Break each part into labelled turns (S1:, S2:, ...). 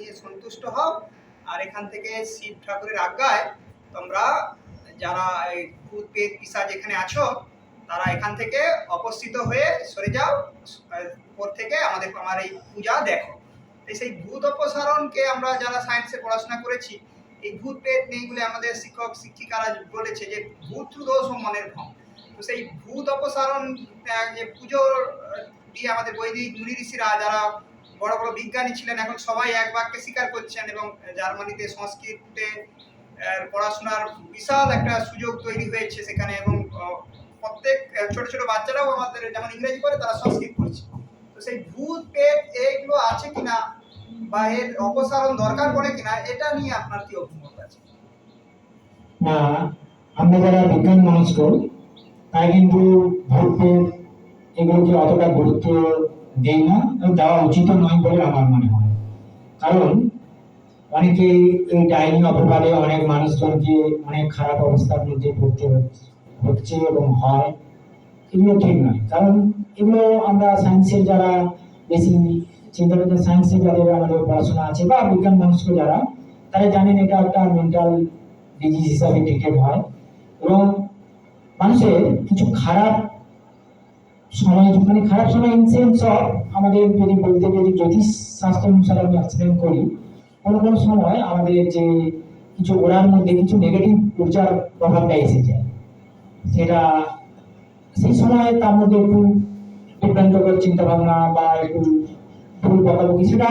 S1: নিয়ে সন্তুষ্ট হও। আর এখান থেকে শিব ঠাকুরের আজ্ঞায় তোমরা যারা এই ভূত পিসা যেখানে আছো, তারা এখান থেকে অপস্থিত হয়ে সরে যাও। উপর থেকে আমাদের আমার এই পূজা দেখো। সেই ভূত অপসারণকে আমরা যারা সায়েন্সে পড়াশোনা করেছি, এই ভূত পেট নেই বলে আমাদের শিক্ষক, শিক্ষিকারা বলেছে যে ভূত দোষ ও মনের ভ্রম। তো সেই ভূত অপসারণ যে পুজোর দিয়ে আমাদের বৈদিক মুনি ঋষিরা যারা বড় বড় বিজ্ঞানী ছিলেন, এখন সবাই এক বাক্যে স্বীকার করছেন এবং জার্মানিতে সংস্কৃতে পড়াশোনার বিশাল একটা সুযোগ তৈরি হয়েছে সেখানে এবং প্রত্যেক ছোট ছোট বাচ্চারাও আমাদের যেমন ইংরেজি পড়ে তারা সংস্কৃত পড়ছে। তো সেই ভূত পেট এইগুলো আছে কিনা বা এর অপসারণ দরকার পড়ে কিনা, এটা নিয়ে আপনার কি অভিমত আছে?
S2: আমরা যারা বিজ্ঞান মনস্ক তাই কিন্তু ভোটকে এগুলোকে অতটা গুরুত্ব দেই না দেওয়া উচিত নয় বলে আমার মনে হয়। কারণ অনেকে এই ডাইনি অপবাদে অনেক মানুষজনকে অনেক খারাপ অবস্থার মধ্যে পড়তে হচ্ছে এবং হয়। এগুলো ঠিক নয়। কারণ এগুলো আমরা সায়েন্সের যারা বেশি চিন্তা করতে সায়েন্সের যাদের আমাদের পড়াশোনা আছে বা বিজ্ঞান মনস্ক যারা, তারা জানেন এটা একটা মেন্টাল ডিজিজ হিসাবে ট্রিটেড হয়। এবং মানুষের কিছু খারাপ সময় মানে খারাপ সময় ইন সেন্স অফ আমাদের যদি বলতে, যদি জ্যোতিষ শাস্ত্র অনুসারে আমি এক্সপ্লেন করি, কোনো কোনো সময় আমাদের যে কিছু ওড়ার মধ্যে কিছু নেগেটিভ ঊর্জার প্রভাবটা এসে যায়। সেটা, সেই সময় তার মধ্যে একটু বিভ্রান্তকর চিন্তা ভাবনা বা একটু ভুল বকাবকি, সেটা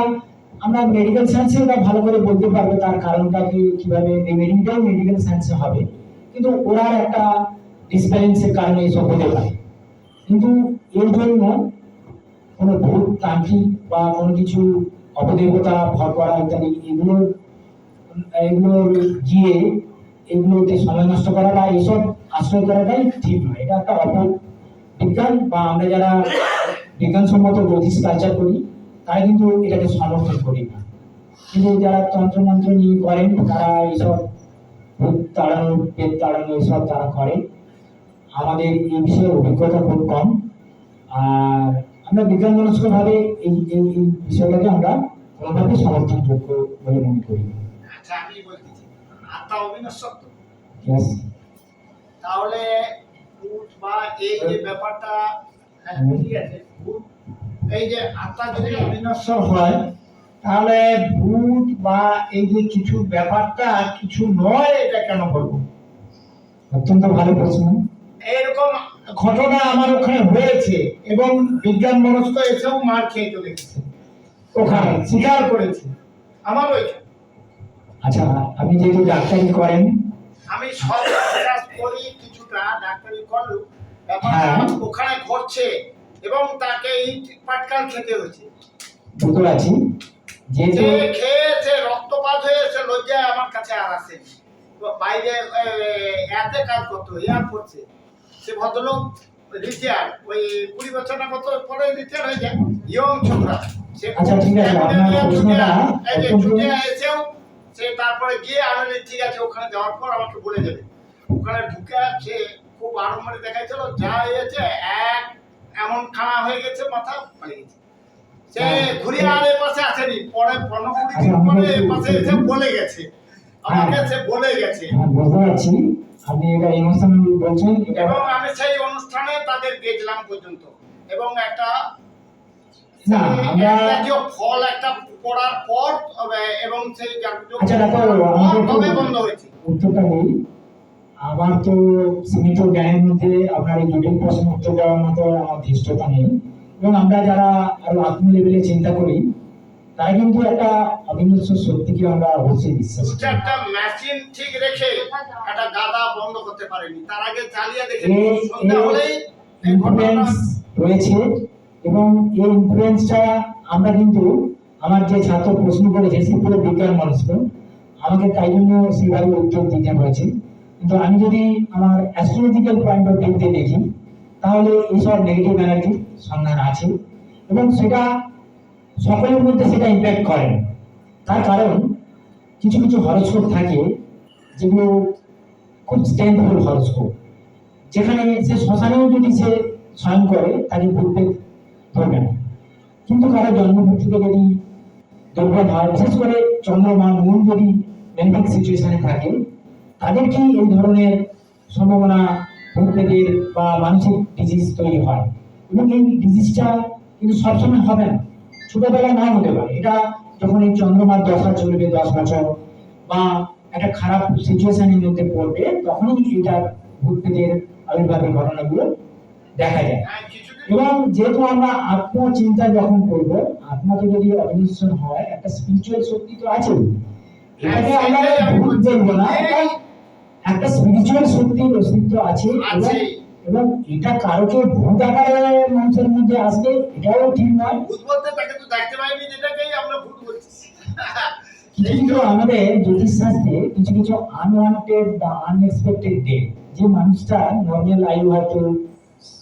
S2: আমরা মেডিকেল সায়েন্সে ওটা ভালো করে বলতে পারব তার কারণটা কি, কীভাবে মেডিকেল সায়েন্সে হবে। কিন্তু ওরার একটা ডিসব্যালেন্সের কারণে এইসব হতে পারে। কিন্তু এর জন্য কোনো ভূত, তান্ত্রিক বা কোনো কিছু অপদেবতা ভর করা ইত্যাদি এগুলো এগুলো গিয়ে এগুলোতে সময় নষ্ট করা বা এইসব আশ্রয় করাটাই ঠিক নয়। এটা একটা অপ বিজ্ঞান বা আমরা যারা বিজ্ঞানসম্মত জ্যোতিষ কালচার করি, তারা কিন্তু এটাকে সমর্থন করি না। কিন্তু যারা তন্ত্রমন্ত্র নিয়ে করেন, তারা এইসব ভূত তাড়ানো পেট তাড়ানো এইসব তারা করে। আমাদের এই বিষয়ে অভিজ্ঞতা খুব কম। আর আমরা বিজ্ঞান ভাবে এই এই বিষয়টাকে আমরা কোনোভাবে সমর্থনযোগ্য বলে মনে করি।
S3: আচ্ছা আমি বলতেছি আত্মা তাহলে ভূত বা এই যে ব্যাপারটা হ্যাঁ, ঠিক আছে ভূত এই যে আত্মা যদি অবিনশ্বর হয় তাহলে ভূত বা এই যে কিছু ব্যাপারটা কিছু নয় এটা কেন বলব
S2: অত্যন্ত ভালো প্রশ্ন।
S3: এরকম ঘটনা আমার ওখানে হয়েছে এবং বিজ্ঞান মনস্ক এসেও মার খেয়ে চলে গেছে ওখানে স্বীকার করেছে। আমার ওইখানে
S2: আচ্ছা আপনি যেহেতু ডাক্তারি করেন।
S3: আমি সব করি কিছুটা ডাক্তারি ব্যাপারটা
S2: হ্যাঁ।
S3: ওখানে ঘটছে এবং তাকে ইট পাটকাল খেতে হয়েছে।
S2: বুঝতে পারছি যেহেতু
S3: যে খেয়েছে রক্তপাত হয়েছে লজ্জায় আমার কাছে আর আসে বাইরে এতে কাজ করতো ইয়ার করছে সে ভদ্রলোক রিটায়ার ওই কুড়ি বছর না কত পরে রিটায়ার হয়ে যায় ইয়ং ছোকরা। সে
S2: আচ্ছা,
S3: ছুটে- এসেও সে তারপরে গিয়ে আমি ঠিক আছে ওখানে যাওয়ার পর আমাকে বলে ওখানে ঢুকে সে খুব আড়ম্বরে দেখাইছিল যা হয়েছে এক এমন খানা হয়ে গেছে মাথা পালিয়ে গেছে। সে ঘুরে আর এ পাশে আসেনি পরে পনেরো কুড়ি দিন
S2: আচ্ছা,
S3: পরে এ পাশে এসে বলে গেছে। আমাকে
S2: হ্যাঁ।
S3: সে বলে গেছে।
S2: হ্যাঁ, বুঝতে পারছি। আপনি এটা ইমোশনাল বলছেন
S3: এবং আমি সেই অনুষ্ঠানে তাদের গেছিলাম পর্যন্ত। এবং একটা
S2: না আমরা
S3: ফল একটা পড়ার পর এবং সেই
S2: আচ্ছা
S3: বন্ধ হয়েছে।
S2: উত্তরটা আমার তো সীমিত জ্ঞানের মধ্যে আপনার এই জটিল প্রশ্ন উত্তর দেওয়ার মতো আমার ধৃষ্টতা নেই। এবং আমরা যারা আরও আত্ম লেভেলে চিন্তা করি তারা কিন্তু একটা অবিনশ্বর সত্যিকে আমরা অবশ্যই বিশ্বাস করি।
S3: চারটা মেশিন ঠিক রেখে একটা গাদা বন্ধ করতে পারেনি তার আগে চালিয়ে দেখে সন্ধ্যা হলেই
S2: ইনফ্লুয়েন্স রয়েছে এবং এই ইনফ্লুয়েন্সটা আমরা কিন্তু আমার যে ছাত্র প্রশ্ন করেছে সে পুরো বিজ্ঞান মানুষ। আমাকে তাই জন্য সেভাবে উত্তর দিতে হয়েছে। কিন্তু আমি যদি আমার অ্যাস্ট্রোলজিক্যাল পয়েন্ট অফ ভিউতে দেখি তাহলে এইসব নেগেটিভ এনার্জি সন্ধান আছে। এবং সেটা সকলের মধ্যে সেটা ইম্প্যাক্ট করে। তার কারণ, কিছু কিছু হরস্কোপ থাকে যেগুলো খুব স্ট্রেংথফুল হরস্কোপ যেখানে সে শ্মশানেও যদি সে স্বয়ং করে, তাকে ভুলতে ধরবে না। কিন্তু কারও জন্মভূ থেকে যদি হয় বিশেষ করে চন্দ্রমা মন যদি বেনিফিক সিচুয়েশনে থাকে, তাদের কি এই ধরনের সম্ভাবনা ভূতবেদের বা মানসিক ডিজিজ তৈরি হয়? এবং এই ডিজিজটা কিন্তু সবসময় হবে না। ছোটবেলায় না হতে পারে এটা যখন এই চন্দ্রমার দশা চলবে দশ বছর বা একটা খারাপ সিচুয়েশনের মধ্যে পড়বে তখনই এটা ভূতবেদের আবির্ভাবের ঘটনাগুলো দেখা যায়।
S3: হ্যাঁ
S2: এবং যেহেতু আমরা আত্মচিন্তা যখন করব আত্মাকে যদি অবিনশ্বর হয় একটা স্পিরিচুয়াল শক্তি তো আছে। এটাকে আমরা ভূত বলব না একটা স্পিরিচুয়াল শক্তির অস্তিত্ব আছে। এবং এটা কারোকে ভূত আকারে মানুষের মধ্যে আসবে এটাও ঠিক নয়।
S3: ভূত বলতে তাকে তো দেখতে পাইনি যেটাকেই আমরা ভূত বলছি।
S2: কিছু আমাদের জ্যোতিষশাস্ত্রে কিছু কিছু আনওয়ান্টেড বা আনএক্সপেক্টেড ডেট যে মানুষটা নর্মাল আয়ু হয়তো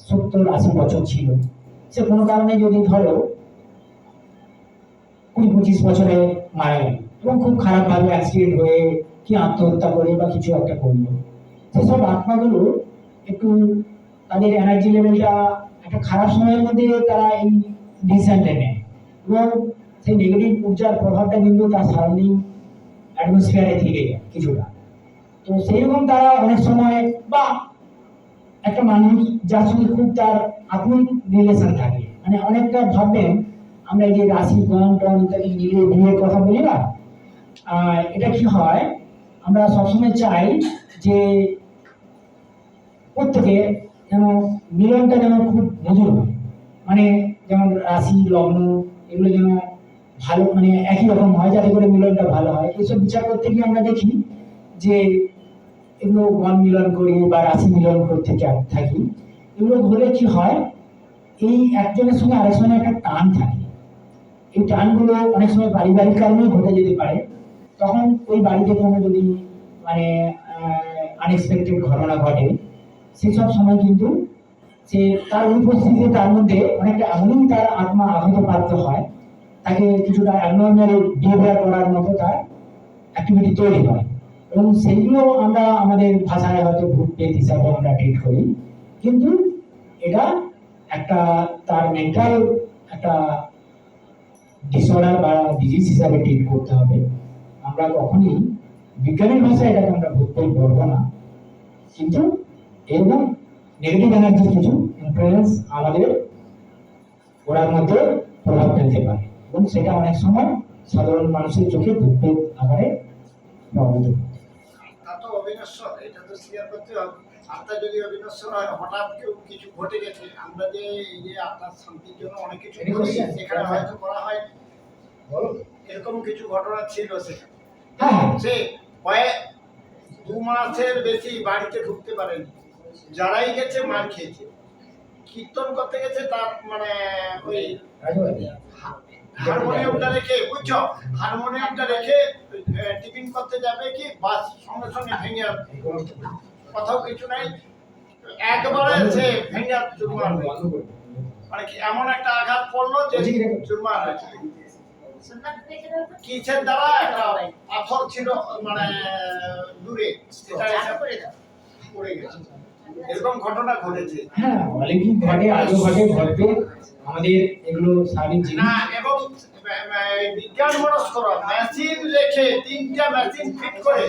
S2: সত্তর আশি বছর ছিল সে কোনো কারণে যদি ধরো কুড়ি পঁচিশ বছরে মারা গেল এবং খুব খারাপভাবে অ্যাক্সিডেন্ট হয়ে কি আত্মহত্যা করে বা কিছু একটা করল। সেসব আত্মাগুলো একটু তাদের এনার্জি লেভেলটা একটা খারাপ সময়ের মধ্যে তারা এই ডিসিশনটা নেয়। এবং সেই নেগেটিভ ঊর্জার প্রভাবটা কিন্তু তার সারাউন্ডিং অ্যাটমসফিয়ারে থেকে যায় কিছুটা। তো সেইরকম তারা অনেক সময় বা একটা মানুষ যার সঙ্গে খুব তার আত্মিক রিলেশন থাকে। মানে অনেকটা ভাববেন, আমরা এই যে রাশি গণ টন ইত্যাদি মিলিয়ে বিয়ের কথা বলি না? এটা কি হয়? আমরা সবসময় চাই যে প্রত্যেকে যেন মিলনটা যেন খুব মধুর হয়। মানে যেমন রাশি, লগ্ন, এগুলো যেন ভালো মানে একই রকম হয় যাতে করে মিলনটা ভালো হয়। এইসব বিচার করতে গিয়ে আমরা দেখি যে এগুলো গণ মিলন করি বা রাশি মিলন করতে থাকি, এগুলো হলে কি হয়, এই একজনের সঙ্গে আরেকজনের একটা টান থাকে। এই টানগুলো অনেক সময় পারিবারিক কারণেই ঘটে যেতে পারে। তখন ওই বাড়িতে কোনো যদি মানে আনএক্সপেক্টেড ঘটনা ঘটে সেসব সময় কিন্তু সে তার অনুপস্থিতিতে তার মধ্যে অনেকটা এমনই তার আত্মা আহত প্রাপ্ত হয়, তাকে কিছুটা অ্যাবনর্মাল বিহেভিয়ার করার মতো তার অ্যাক্টিভিটি তৈরি হয়। এবং সেইগুলো আমরা আমাদের ভাষায় হয়তো ভূত পেট হিসাবে আমরা ট্রিট করি। কিন্তু এটা একটা তার মেন্টাল একটা ডিসঅর্ডার বা ডিজিজ হিসাবে ট্রিট করতে হবে। আমরা কখনই বিজ্ঞানের ভাষায় এটাকে আমরা ভূত পেট বলব না। কিন্তু এরকম নেগেটিভ এনার্জির কিছু ইনফ্লুয়েন্স আমাদের ওরার মধ্যে প্রভাব ফেলতে পারে এবং সেটা অনেক সময় সাধারণ মানুষের চোখে ভূতপ্রেত আকারে প্রভাবিত করে।
S3: অবিনশ্বর এটা তো স্বীকার করতে হবে। আত্মা যদি অবিনশ্বর হয় হঠাৎ কেউ কিছু ঘটে গেছে আমরা যে এই যে আত্মার শান্তির জন্য অনেক কিছু করি সেখানে হয়তো করা হয় এরকম কিছু ঘটনা ছিল সেখানে?
S2: হ্যাঁ
S3: সে কয়েক দু মাসের বেশি বাড়িতে ঢুকতে পারেনি। যারাই গেছে মার খেয়েছে। কীর্তন করতে গেছে তার মানে ওই হারমোনিয়ামটা রেখে বুঝছ? হারমোনিয়ামটা রেখে টিফিন করতে যাবে কি? বাস সঙ্গে সঙ্গে ভেঙে। কোথাও কিছু নাই। একবারে সে ভেঙে চুরমার মানে কি এমন একটা আঘাত পড়ল যে চুরমার হয়েছে কিসের দ্বারা? একটা পাথর ছিল মানে দূরে পড়ে গেছে। এরকম ঘটনা ঘটেছে।
S2: হ্যাঁ অনেকই ঘটে আজও ঘটে ঘটবে। আমাদের এগুলো
S3: না এবং বিজ্ঞান মনস্কর মেশিন রেখে তিনটা মেশিন ফিট করে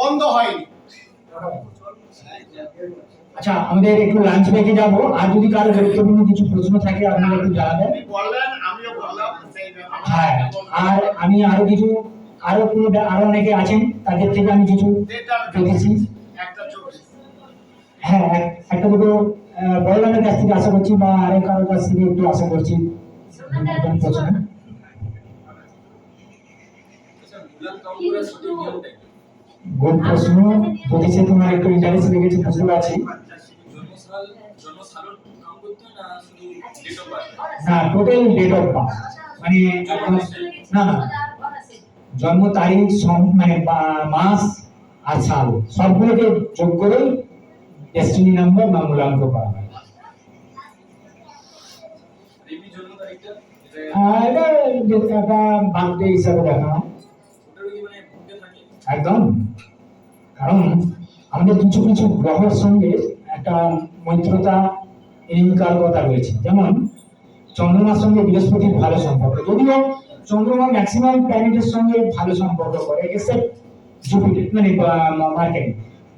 S3: বন্ধ হয়নি।
S2: আচ্ছা আমাদের একটু লাঞ্চ ব্রেকে যাব। আর যদি কারও গুরুত্বপূর্ণ কিছু প্রশ্ন থাকে আপনারা একটু জানাবেন।
S3: বললেন আমিও বললাম
S2: হ্যাঁ আর আমি আরও কিছু আরও কোনো আরও অনেকে আছেন তাদের থেকে আমি কিছু দেখেছি। হ্যাঁ একটা দুটো বড়লামের কাছ থেকে আশা করছি বা আরেক কারোর কাছ থেকে একটু আশা করছি। প্রশ্ন সে তোমার একটু ইন্টারেস্ট লেগেছে বুঝতে পারছি।
S4: হয় না
S2: টোটাল ডেট অফ বার্থ মানে না না। জন্ম তারিখ মানে মাস আর সাল। সবগুলোকে যোগ করেই ডেস্টিনি নাম্বার বা মূল্যাঙ্ক করা হয়।
S4: এটা
S2: একটা বার্থডে হিসাবে দেখা। হয়
S4: মানে
S2: একদম। কারণ আমাদের কিছু কিছু গ্রহের সঙ্গে একটা মৈত্রতা এনিমিকারকতা রয়েছে। যেমন চন্দ্রমার সঙ্গে বৃহস্পতির ভালো সম্পর্ক। যদিও চন্দ্রমা ম্যাক্সিমাম প্ল্যানেটের সঙ্গে ভালো সম্পর্ক করে এক্সেপ্ট জুপিটার মানে মার্কেট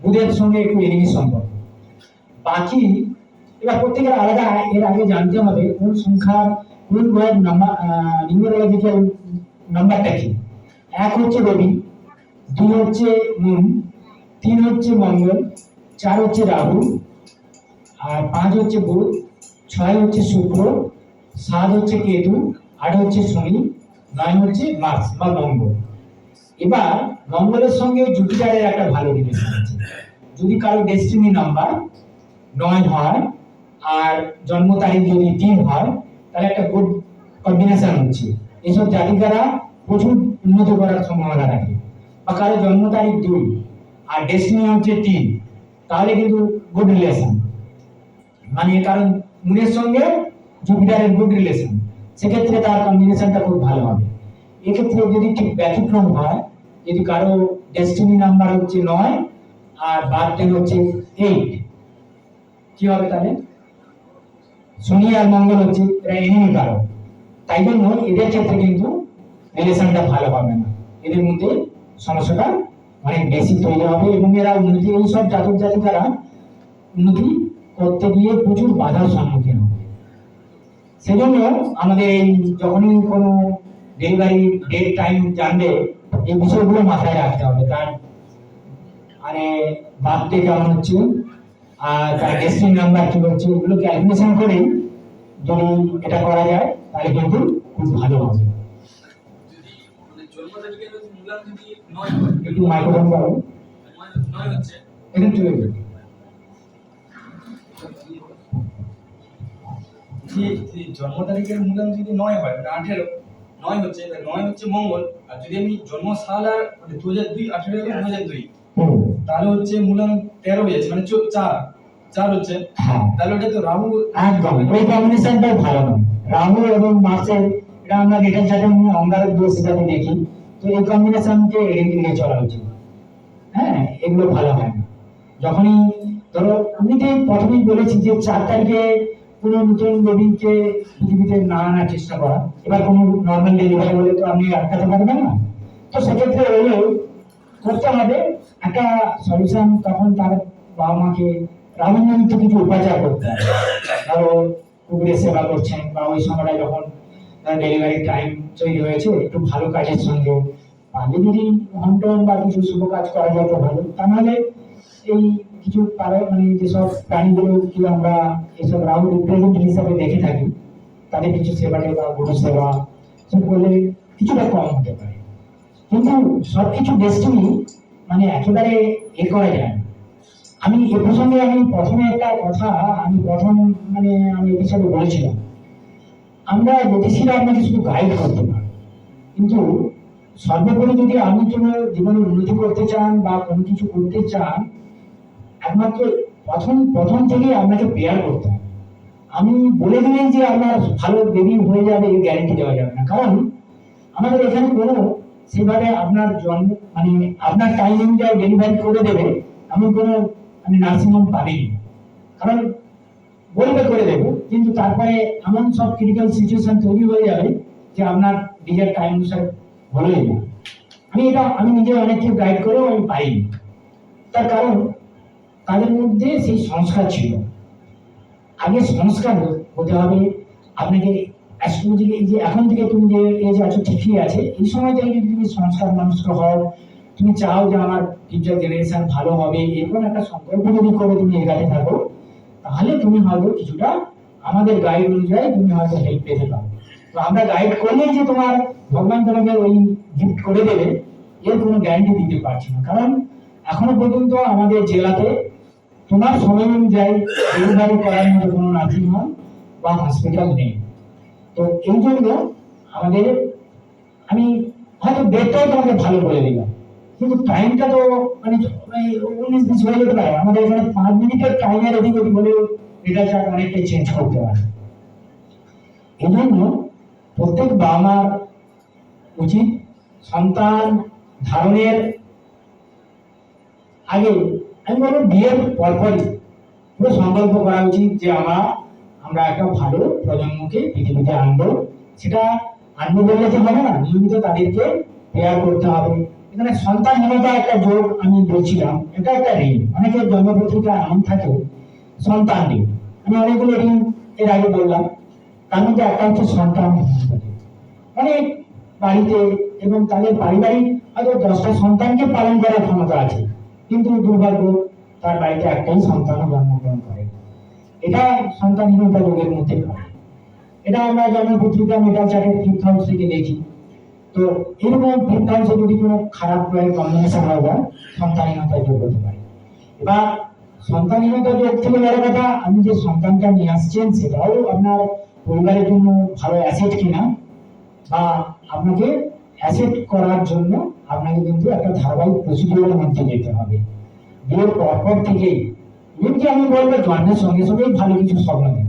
S2: বুধের সঙ্গে একটু এনিমি সম্পর্ক। বাকি, এবার প্রত্যেকের আলাদা, এর আগে জানতে হবে কোন সংখ্যার, কোন গ্রহের নাম্বার নিউমেরোলজিক্যাল নাম্বারটা কি? এক হচ্ছে রবি, দুই হচ্ছে মুন, তিন হচ্ছে মঙ্গল, চার হচ্ছে রাহু, আর পাঁচ হচ্ছে বুধ, ছয় হচ্ছে শুক্র সাত হচ্ছে কেতু আট হচ্ছে শনি, নয় হচ্ছে মার্স বা মঙ্গল। এবার মঙ্গলের সঙ্গে জুপিটারের একটা ভালো রিলেশন আছে। যদি কারও ডেস্টিনি নাম্বার নয় হয় আর জন্ম তারিখ যদি তিন হয়, তাহলে একটা গুড কম্বিনেশন হচ্ছে। এসব জাতিকারা প্রচুর উন্নত করার সম্ভাবনা রাখে। বা কারও জন্ম তারিখ দুই আর ডেস্টিনি হচ্ছে তিন, তাহলে কিন্তু গুড রিলেশন মানে কারণ, মুনের সঙ্গে জুপিটারের গুড রিলেশন সেক্ষেত্রে তার কম্বিনেশনটা খুব ভালো হবে। এক্ষেত্রে যদি ঠিক ব্যতিক্রম হয়, যদি কারও ডেস্টিনি নাম্বার হচ্ছে নয়, আর বার্থডে হচ্ছে এইট কি হবে তাহলে? শনি আর মঙ্গল হচ্ছে এরা এনিমি কারও। তাই জন্য এদের ক্ষেত্রে কিন্তু রিলেশনটা ভালো হবে না। এদের মধ্যে সমস্যাটা অনেক বেশি তৈরি হবে এবং এরা উন্নতি এই সব জাতক জাতিকারা উন্নতি করতে গিয়ে প্রচুর বাধার সম্মুখীন সেজন্য আমাদের এই যখনই কোনো ডেলিভারি ডেট টাইম জানবে এই বিষয়গুলো মাথায় রাখতে হবে। তার মানে বার্থডে কেমন হচ্ছে আর তার ডেস্টিনি নাম্বার কি হচ্ছে এগুলো ক্যালকুলেশন করে যদি এটা করা যায় তাহলে কিন্তু খুব ভালো হবে। একটু মাইক্রোফোন করো
S4: হচ্ছে।
S2: চলে যাবে
S5: জন্ম তারিখের যদি নয় হয় মানে আঠেরো নয় হচ্ছে নয় হচ্ছে মঙ্গল আর যদি আমি জন্ম সাল আর মানে দু হাজার দুই আঠেরো দু হাজার দুই তাহলে হচ্ছে তেরো হয়ে যাচ্ছে মানে চার চার হচ্ছে।
S2: হ্যাঁ।
S5: তাহলে ওটা তো রাহু
S2: একদম। ওই কম্বিনেশনটা ভালো নয় রাহু এবং মার্সের এটা আমরা সাথে অঙ্গারক দোষ হিসাবে দেখি। তো এই কম্বিনেশনকে এড়িয়ে চলা উচিত। হ্যাঁ এগুলো ভালো হয় না। যখনই ধরো আমি তো প্রথমেই বলেছি যে চার তারিখে কোনো নতুন বেবিকে পৃথিবীতে না আনার চেষ্টা করা। এবার কোনো নর্মাল ডেলিভারি হলে তো আপনি আটকাতে পারবেন না। তো সেক্ষেত্রে হলেও করতে হবে, একটা সলিউশন তখন তার বাবা মাকে রামনিমিত্ত কিছু উপাচার করতে হবে। ধরো, কুকুরের সেবা করছেন বা ওই সময়টা যখন ডেলিভারি টাইম তৈরি হয়েছে, একটু ভালো কাজের সঙ্গে পারলে যদি হন্টন বা কিছু শুভ কাজ করা যায় তো ভালো। তা নাহলে এই কিছু কারও মানে যেসব প্রাণীগুলো কি আমরা এসব রাহুল রিপ্রেজেন্ট হিসাবে দেখে থাকি, তাদের কিছু সেবা টেবা গুরু সেবা সব করলে কিছুটা কম হতে পারে। কিন্তু সবকিছু ডেস্টিনি মানে একেবারে এ করা যায় না। আমি এ প্রসঙ্গে আমি প্রথমে একটা কথা, আমি প্রথম মানে আমি বিষয়ে বলেছিলাম। আমরা জ্যোতিষীরা আপনাকে শুধু গাইড করতে পারি, কিন্তু সর্বোপরি যদি আপনি কোনো জীবনে উন্নতি করতে চান বা কোনো কিছু করতে চান একমাত্র প্রথম প্রথম থেকে আপনাকে পেয়ার করতে হবে। আমি বলে দিলেন যে আপনার ভালো বেবি হয়ে যাবে, এই গ্যারেন্টি দেওয়া যাবে না। কারণ আমাদের এখানে কোনো সেভাবে আপনার জন্ম মানে আপনার টাইম অনুযায়ী ডেলিভারি করে দেবে এমন কোনো মানে নার্সিংহোম পাবেনি। কারণ বলবে করে দেবো, কিন্তু তারপরে এমন সব ক্রিটিক্যাল সিচুয়েশন তৈরি হয়ে যাবে যে আপনার নিজের টাইম অনুসারে হলোই না আমি এটা, আমি নিজে অনেককে গাইড করেও আমি পাইনি। তার কারণ তাদের মধ্যে সেই সংস্কার ছিল। আগে সংস্কার হতে হবে। আপনাকে যে এখন থেকে তুমি যে এজ আছো, ঠিকই আছে। এই সময় থেকে যদি তুমি সংস্কার মানুষকে হও, তুমি চাও যে আমার ফিউচার জেনারেশন ভালো হবে, এরকম একটা সংকল্প যদি করে, তুমি এগাতে থাকো, তাহলে তুমি হয়তো কিছুটা আমাদের গাইড অনুযায়ী তুমি হয়তো হেল্প পেতে পারো। তো আমরা গাইড করলেই যে তোমার ভগবান তোমাকে ওই গিফট করে দেবে, এর কোনো গ্যারান্টি দিতে পারছি না। কারণ এখনও পর্যন্ত আমাদের জেলাতে তোমার সময় অনুযায়ী করার মতো কোনো নার্সিং হোম বা হসপিটাল নেই। তো এই জন্য আমাদের, আমি হয়তো ডেটটাও তোমাকে ভালো বলে দিলাম। কিন্তু টাইমটা তো মানে উনিশ বিশ হয়ে যেতে পারে আমাদের এখানে পাঁচ মিনিটের টাইমের ওদিক হলেও এটা চার্ট অনেকটাই চেঞ্জ করতে পারে। এই জন্য প্রত্যেক বাবা উচিত সন্তান ধারণের আগে আমি বলব বিয়ের পরপরই পুরো সংকল্প করা উচিত যে আমরা আমরা একটা ভালো প্রজন্মকে পৃথিবীতে আনব। সেটা আনব বললে যে হবে না, নিয়মিত তাদেরকে প্রেয়ার করতে হবে। এখানে সন্তানহীনতা একটা যোগ আমি বলছিলাম, এটা একটা ঋণ। অনেকের জন্মপত্রিকা এমন থাকে, সন্তান ঋণ। আমি অনেকগুলো ঋণ এর আগে বললাম, তার মধ্যে একটা হচ্ছে সন্তান অনেক বাড়িতে এবং তাদের পারিবারিক হয়তো দশটা সন্তানকে পালন করার ক্ষমতা আছে। কিন্তু দুর্ভাগ্য তার বাড়িতে একটাই সন্তান জন্মগ্রহণ করে। এটা সন্তানহীনতা রোগের মধ্যে পড়ে। এটা আমরা জন্মপত্রিকা মেটাল চার্টের ফিফথ হাউস থেকে দেখি। তো এরকম ফিফথ হাউসে যদি কোনো খারাপ প্রয়োগ কম্বিনেশন হয়ে যায় সন্তানহীনতা যোগ হতে পারে। এবার সন্তানহীনতা যোগ থেকে বড় কথা আপনি যে সন্তানটা নিয়ে আসছেন সেটাও আপনার পরিবারের জন্য ভালো অ্যাসেট কিনা, বা আপনাকে অ্যাসেট করার জন্য আপনাকে কিন্তু একটা ধারাবাহিক প্রসিডিওরের মধ্যে যেতে হবে। বিয়ের পরপর থেকেই এমনকি আমি বলব জন্মের সঙ্গে সঙ্গেই ভালো কিছু স্বপ্ন দেন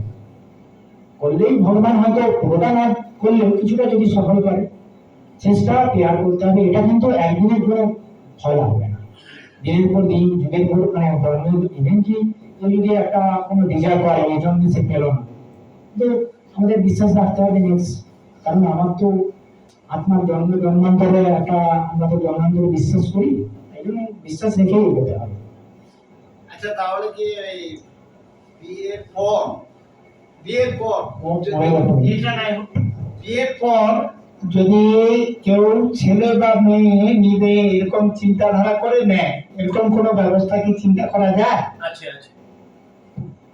S2: করলেই ভগবান হয়তো পুরোটা না করলেও কিছুটা যদি সফল করে, চেষ্টা পেয়ার করতে হবে, এটা কিন্তু একদিনের কোনো ফল আসবে না। দিনের পর দিন যুগের পর মানে ইভেন কি যদি একটা কোনো ডিজায়ার করে, এই জন্য সে পেল না। যে আমাদের বিশ্বাস রাখতে হবে নেক্সট কারণ আমার তো আত্মার জন্ম জন্মান্তরে একটা আমরা তো জন্মান্তরে বিশ্বাস করি এই জন্য বিশ্বাস রেখেই এগোতে হবে
S3: আচ্ছা তাহলে কি এই বিয়ের পর বিয়ের পর যদি-
S6: বিয়ের পর কেউ ছেলে বা মেয়ে নিবে এরকম চিন্তাধারা করে নেয় এরকম কোনো ব্যবস্থা কি চিন্তা করা যায়?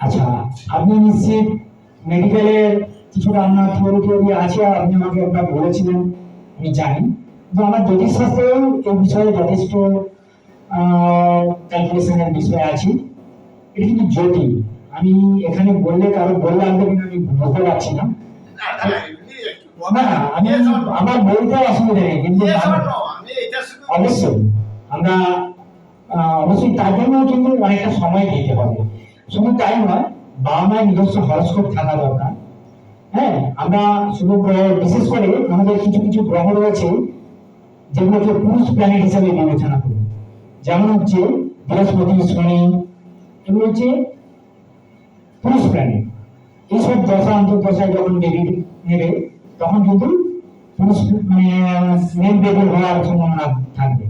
S2: আচ্ছা আপনি নিশ্চিত মেডিকেলের কিছুটা আপনার থিওরি থিওরি আছে আপনি আমাকে একবার বলেছিলেন। আমি জানি তো আমার জ্যোতিষশাস্ত্রেও এই বিষয়ে যথেষ্ট ক্যালকুলেশনের বিষয় আছে। এটা কিন্তু জটিল। আমি এখানে বললে কারও বললে আমি কিন্তু আমি বুঝতে পারছি না। আমি আমার বলতে অসুবিধা নেই কিন্তু অবশ্যই। আমরা অবশ্যই তার জন্য কিন্তু অনেকটা সময় দিতে হবে। শুধু তাই নয় বাবা মায়ের নিজস্ব হরস্কোপ থাকা দরকার। হ্যাঁ আমরা শুধু বিশেষ করে আমাদের কিছু কিছু গ্রহ রয়েছে যেগুলোকে পুরুষ প্ল্যানেট হিসেবে বিবেচনা করি। যেমন হচ্ছে বৃহস্পতি, শনি, এগুলো হচ্ছে পুরুষ প্ল্যানেট এইসব দশা, অন্তর্দশায় যখন বেবি নেবে, তখন কিন্তু পুরুষ মানে মেন বেবি হওয়ার সম্ভাবনা থাকবে।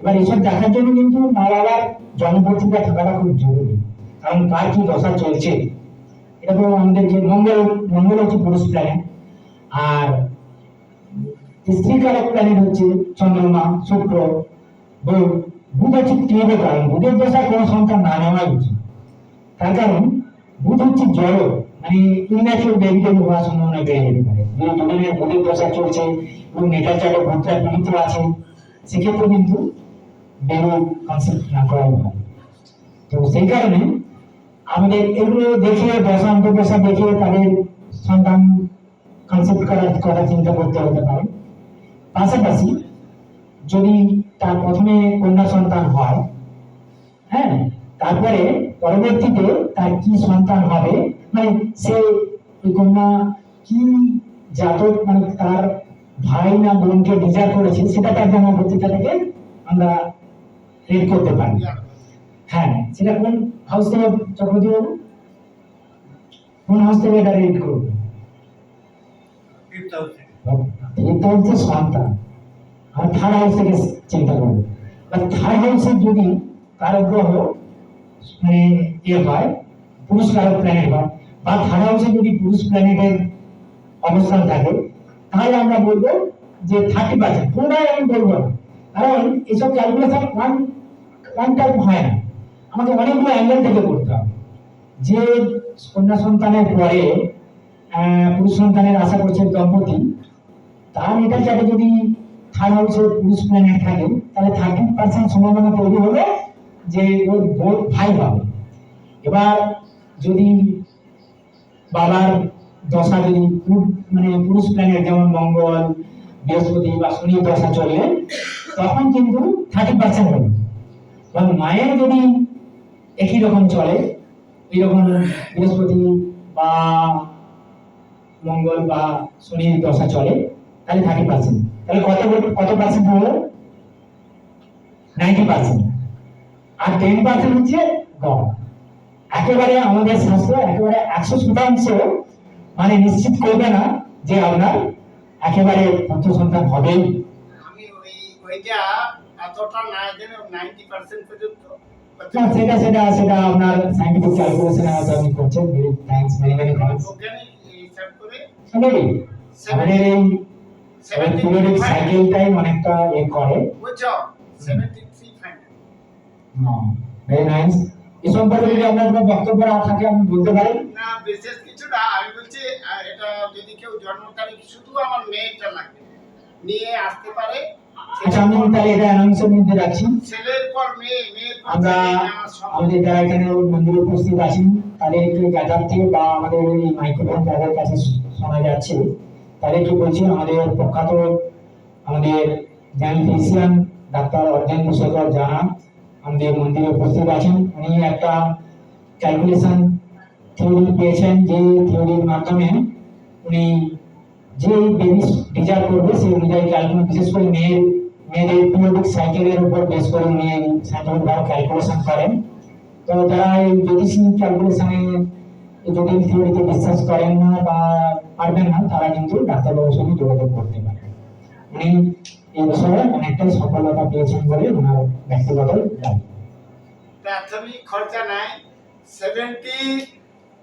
S2: এবার এইসব দেখার জন্য কিন্তু মা বাবার জন্মপত্রিকা থাকাটা খুব জরুরি। কারণ কার কি দশা চলছে তো আমাদের যে মঙ্গল মঙ্গল হচ্ছে পুরুষ প্ল্যানেট আর স্ত্রী কারক প্ল্যানেট হচ্ছে চন্দ্রমা, শুক্র, বুধ। বুধ হচ্ছে তীব্র কারণ বুধের দশায় কোনো সন্তান না নেওয়া উচিত। তার কারণ, বুধ হচ্ছে জড় মানে ইনন্যাচুরাল বেবিটেবল হওয়ার সম্ভাবনা বেড়ে যেতে পারে। যদি দুজনের বুধের দশা চলছে এবং নেটার চাটে বুধটা পীড়িত আছে। সেক্ষেত্রে কিন্তু বেবি কনসেপ্ট না করাই ভালো। তো সেই কারণে আমাদের এগুলো দেখে দশা অন্তর্দশা দেখে তাদের সন্তান কনসেপ্ট করার কথা চিন্তা করতে হতে পারে। পাশাপাশি যদি তার প্রথমে কন্যা সন্তান হয় হ্যাঁ তারপরে পরবর্তীতে তার কি সন্তান হবে মানে সে কন্যা কি জাতক মানে তার ভাই না বোনকে ডিজার করেছে, সেটা তার জন্মপত্রিকা থেকে আমরা রেড করতে পারি। হ্যাঁ সেটা কোন হাউস থেকে চক্রবর্তী বাবু কোন হাউস থেকে এটা রেড করবে এটা হচ্ছে সন্তান। আর থার্ড হাউস থেকে চিন্তা করবে থার্ড হাউসে যদি কারও গ্রহ মানে ইয়ে হয় পুরুষ কারক প্ল্যানেট হয় বা থার্ড হাউসে যদি পুরুষ প্ল্যানেটের অবস্থান থাকে তাহলে আমরা বলব যে থার্টি পার্সেন্ট পুরোটাই আমি বলব না। কারণ এসব ক্যালকুলেশন ওয়ান ওয়ান টাইম হয় না। আমাকে অনেকগুলো অ্যাঙ্গেল থেকে করতে হবে। যে কন্যা সন্তানের পরে পুরুষ সন্তানের আশা করছে দম্পতি, তার এটা যাতে যদি থার্ড হাউসে পুরুষ প্ল্যানেট থাকে, তাহলে থার্টি পার্সেন্ট সম্ভাবনা তৈরি হবে যে ওর বোন ভাই হবে। এবার যদি বাবার দশা যদি মানে পুরুষ প্ল্যানেট যেমন মঙ্গল, বৃহস্পতি বা শনি দশা চললে, তখন কিন্তু থার্টি পার্সেন্ট হবে। এবং মায়ের যদি একই রকম চলে। এইরকম বৃহস্পতি বা মঙ্গল বা শনির দশা চলে, তাহলে থার্টি পার্সেন্ট তাহলে কত কত পার্সেন্ট হলো? নাইনটি পার্সেন্ট আর টেন পার্সেন্ট হচ্ছে গড়। একেবারে আমাদের শাস্ত্র একেবারে একশো শতাংশ মানে নিশ্চিত করবে না যে আপনার একেবারে পুত্র সন্তান হবেই
S3: আমি ওই ওইটা এতটা না জেনে নাইনটি পার্সেন্ট পর্যন্ত
S2: না, সেটা সেটা সেটা আপনার সাইন্টিফিক ক্যালকুলেশন হয়তো আপনি করছেন। Very thanks very very thanks আমাদের এই অনেকটা এ করে। ভেরি নাইস সম্পর্কে যদি আপনার কোনো বক্তব্য থাকে আপনি বলতে পারেন
S3: না বিশেষ কিছু না। আমি বলছি এটা যদি কেউ জন্ম তারিখ শুধু আমার মেয়েটা লাগবে নিয়ে আসতে পারে।
S2: আচ্ছা আমি তাহলে এটা অ্যানাউন্সের মধ্যে রাখছি আমরা। আমাদের যারা এখানে মন্দিরে উপস্থিত আছেন তাদেরকে যাতার্থে বা আমাদের এই মাইক্রোফোন যাদের কাছে শোনা যাচ্ছে তাদেরকে বলছি আমাদের প্রখ্যাত আমাদের জ্ঞান ডাক্তার অর্জেন শেখর জানা আমাদের মন্দিরে উপস্থিত আছেন উনি একটা ক্যালকুলেশন থিওরি পেয়েছেন যে থিওরির মাধ্যমে উনি যে বেবি ডিজার্ভ করবে সেই অনুযায়ী ক্যালকুলেশন বিশেষ করে মেয়ের মেয়েদের পিরিয়ডিক সাইকেলের উপর বেস করে উনি সাইন্টিফিক ভাবে ক্যালকুলেশন করেন। তো যারা এই জ্যোতিষী ক্যালকুলেশনে যদি থিওরিতে বিশ্বাস করেন না বা পারবেন না তারা কিন্তু ডাক্তারবাবুর সঙ্গে যোগাযোগ করতে পারেন। উনি এই বিষয়ে অনেকটাই সফলতা পেয়েছেন বলে ওনার ব্যক্তিগত দাবি
S3: প্রাথমিক খরচা নাই। সেভেন্টি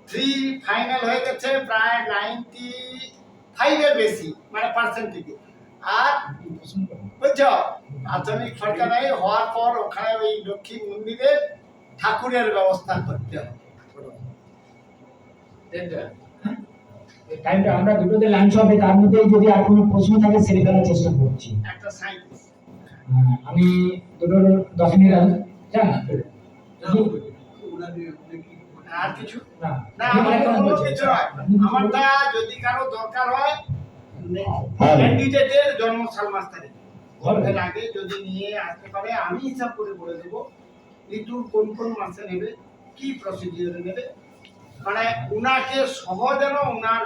S3: থ্রি ফাইনাল হয়ে গেছে প্রায় নাইনটি ফাইভের বেশি মানে পার্সেন্টেজে আর বুঝছ নাই হওয়ার পর ওখানে ওই লক্ষ্মী মন্দিরে ঠাকুরের ব্যবস্থা করতে হবে।
S2: টাইমটা আমরা দুটোতে লাঞ্চ হবে তার মধ্যে যদি আর কোনো প্রশ্ন থাকে ফেলার চেষ্টা করছি।
S3: একটা সাইন্স
S2: আমি দুটোর দশ মিনিট আগে যান
S3: আর কিছু?
S2: না।
S3: না আমারটা যদি কারও দরকার হয়
S2: হ্যাঁ।
S3: ক্যান্ডিডেটের জন্ম সাল মাস তারিখ। গল্পের আগে যদি নিয়ে আসতে পারে, আমি হিসাব করে বলে দেবো ঋতুর কোন কোন মাসে নেবে, কি প্রসিডিওর নেবে। মানে ওনাকে সহ উনার